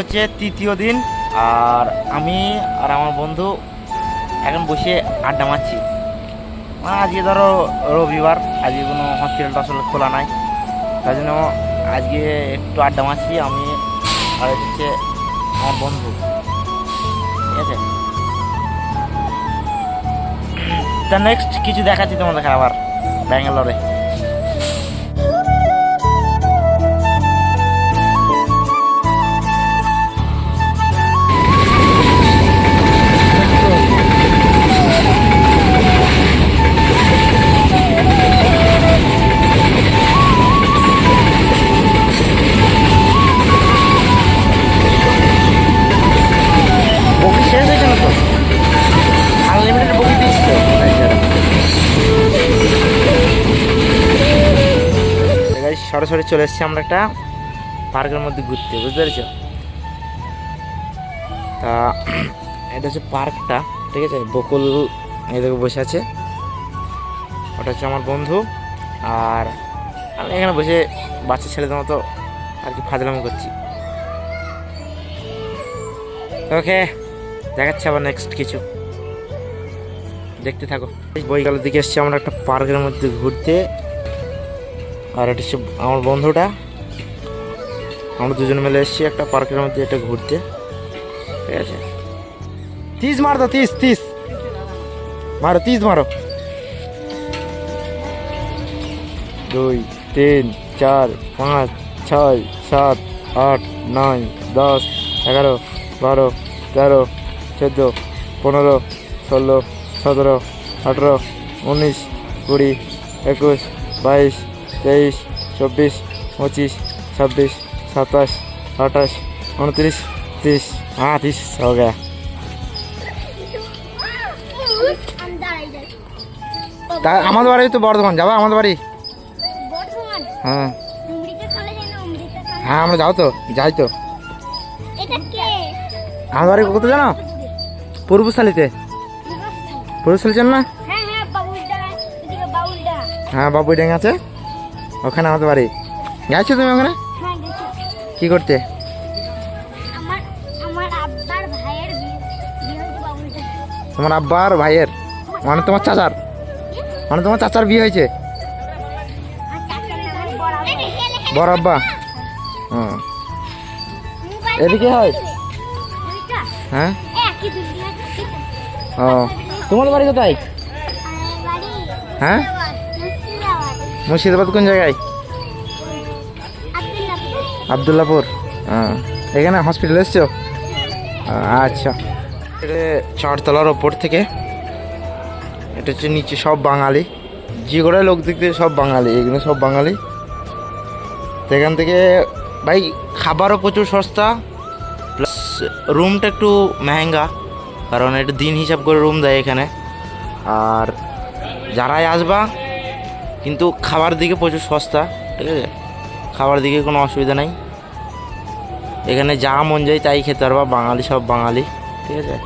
হচ্ছে তৃতীয় দিন, আর আমি আর আমার বন্ধু এখন বসে আড্ডা মারছি। মানে আজকে ধরো রবিবার, আজকে কোনো হসপিটালটা আসলে খোলা নাই। তাই জন্য আজকে একটু আড্ডা মারছি আমি আর হচ্ছে আমার বন্ধু। ঠিক আছে? তা নেক্সট কিছু দেখাচ্ছি তোমাদেরকে আবার ব্যাঙ্গালোরে। সরাসরি চলে এসেছি আমরা একটা পার্কের মধ্যে ঘুরতে, বুঝতে পেরেছ? তা, এটা হচ্ছে পার্কটা, ঠিক আছে? বকুল এদিকে বসে আছে। ওটা হচ্ছে আমার বন্ধু। আর আমি এখানে বসে বাচ্চা ছেলেদের মতো আর কি ফাজলামো করছি। ওকে, দেখাচ্ছি আবার নেক্সট কিছু। দেখতে থাকো। বইকালের দিকে এসছি আমরা একটা পার্কের মধ্যে ঘুরতে। আর এটা হচ্ছে আমার বন্ধুটা। আমরা দুজন মিলে এসেছি একটা পার্কের মধ্যে এটা ঘুরতে। ঠিক আছে? তিস মার তিস তিস। মারো তিস মারো। দুই, তিন, চার, পাঁচ, ছয়, সাত, আট, নয়, দশ, এগারো, বারো, তেরো, চোদ্দ, পনেরো, ষোলো, সতেরো, আঠেরো, উনিশ, কুড়ি, একুশ, বাইশ তেইশ চব্বিশ পঁচিশ ছাব্বিশ সাতাশ আঠাশ উনত্রিশ তিরিশ হ্যাঁ তিরিশ হো গা তা আমাদের বাড়ি তো বর্ধমান যাবা আমাদের বাড়ি? হ্যাঁ। হ্যাঁ আমরা যাও তো যাই তো। আমার বাড়ি কত জানো? পূর্বশালীতে পূর্বশালী জান না? হ্যাঁ, হ্যাঁ বাবুই ডেঙ্গা আছে। ওখানে আমাদের বাড়ি। গেছো তুমি ওখানে? হ্যাঁ কি করতে? আমার আমার আব্বার ভাইয়ের তোমার মানে তোমার চাচার? মানে তোমার চাচার বিয়ে হয়েছে? বড় আব্বা। হ্যাঁ এদিকে হয়? হ্যাঁ। ও। তোমার বাড়ি কোথায়? হ্যাঁ? মুর্শিদাবাদ। কোন জায়গায়। আবদুল্লাপুর। হ্যাঁ। এখানে হসপিটাল এসছো? আচ্ছা। এটা চারতলার ওপর থেকে। এটা হচ্ছে নিচে সব বাঙালি। যে করে লোক দেখতে সব বাঙালি এগুলো সব বাঙালি। তো এখান থেকে ভাই খাবারও প্রচুর সস্তা। প্লাস রুমটা একটু মেহেঙ্গা। কারণ এটা দিন হিসাব করে রুম দেয় এখানে। আর যারাই আসবা কিন্তু খাবার দিকে প্রচুর সস্তা, ঠিক আছে? খাবার দিকে কোনো অসুবিধা নাই। এখানে যা মন যায় তাই খেতে পারবা, বাঙালি সব বাঙালি, ঠিক আছে?